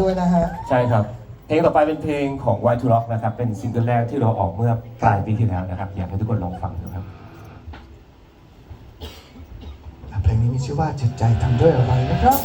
ด้วยนะฮะ ใช่ครับ เพลงต่อไปเป็นเพลงของ Y to Rock นะครับ เป็นซิงเกิลแรกที่เราออกเมื่อปลายปีที่แล้วนะครับ อยากให้ทุกคนลองฟังดูครับ เพลงนี้มีชื่อว่าจิตใจทำด้วยอะไรนะครับ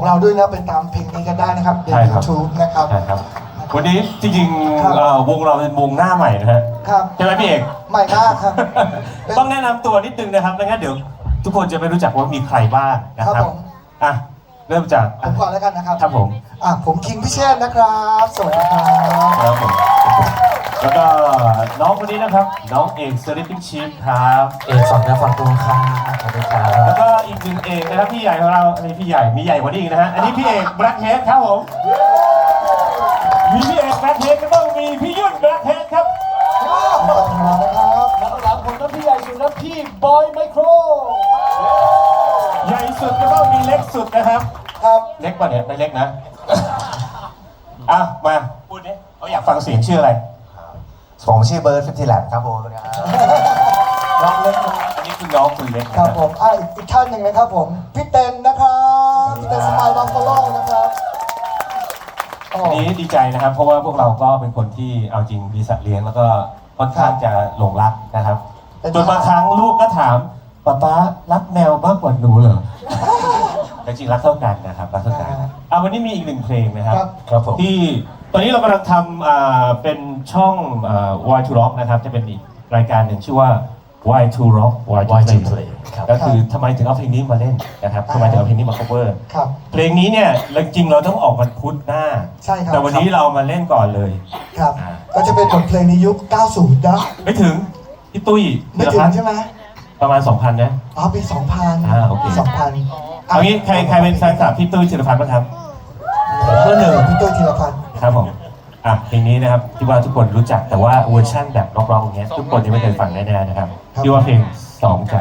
ของเราด้วยนะไปตามเพลงนี้กันได้นะครับใน ใช่ครับยูทูบนะครับ ใช่ครับ วันนี้จริงครับ ๆเอ่อวงเราเป็นวงหน้าใหม่นะฮะครับใช่ไหมพี่เอก ใหม่มากครับ ต้องแนะนำตัวนิดนึงนะครับไม่งั้นเดี๋ยว ทุกคนจะไม่รู้จักว่ามีใครบ้างนะคครัรับบผม อะ เริ่มจากผมก่อนแล้วกันนะครับครับผมอะผมคิงพิเชษนะครับ สวัสดีครับครับผมแล้วก็น้องคนนี้นะครับ น้องเอกสลิปปิ้งชีฟครับเอกฝั่งนะฝั่งตรงข้ามขอบคุณครัแล้วบก็อีกหนึ่งเอกนะครับพี่ใหญ่ของเราอันนี้พี่ใหญ่มีใหญ่กว่านี้อีกนะฮะอันนี้พี่เอกแบล็คเฮดครับผมมีพี่เอกแบล็คเฮดก็ต้องมีพี่ยุ่นแบล็คเฮดครับสวัสดีครับแล้วหลังผมก็พี่ใหญ่สุดนะพี่บอยไมโครใหญ่สุดก็ต้องมีเล็กสุดนะครับ ครับเล็กป่ะเนี่ยไม่เล็กนะ อะ มาพูดดิเขาอยากฟังเสียงชื่ออะไร ผมชื่อเบิร์ดฟิฟตี้แลบครับผมรักเล็กนะคุณน้องคุณเล็กคนะรับผมอะอีกอีกท่านหนึ่งนะครับผมพี่เต้นนะครับพี่เต้นสมายบังฟอลนะครับโอ้วันนี้ดีใจนะครับ เพราะว่าพวกเราก็เป็นคนที่เอาจริงมีสัตว์เลี้ยงแล้วก็ค่อนข้างจะหลงรักนะครับจนบางครั้งลูกก็ถามป๊าป๊ารักแมวมากกว่าหนูเหรอแต่ จริงรักเท่ากันนะครับรักเท่ากันอะวันนี้มีอีกหนึ่งเพลงนะครับ ครับ ครับผมที่ตอนนี้เรากำลังทำอ่าเป็นช่องอ่า Y to Rock นะครับ จะเป็นอีกรายการหนึ่งชื่อว่า Y to Rock Y to Y to Play Play ครับก็คือทำไมถึงเอาเพลงนี้มาเล่นนะครับทำไมถึงเอาเพลงนี้มา cover ครับ เพลงนี้เนี่ยจริงๆเราต้องออกวันพุธหน้า ใช่ครับแต่วันนี้เรามาเล่นก่อนเลย ครับ อ่า ก็จะเป็นบทเพลงในยุค 90 นะ ไม่ถึงพี่ตุ้ยไม่ถึงใช่ไหมประมาณ 2,000นะ อ๋อปี 2000อ่าโอเค ปี2000 เอางี้ใครใครเป็นแฟนคลับพี่ตุ้ยธีรพันธ์บ้างครับผมเบอร์หนึ่งพี่ตุ้ยธีรพันธ์ครับผมอะเพลงนี้นะครับที่ว่าทุกคนรู้จักแต่ว่าเวอร์ชั่นแบบร็อกๆอย่างเงี้ยทุกคนยังไม่เคยฟังแน่ๆนะครับที่ว่าเพลงสองใจ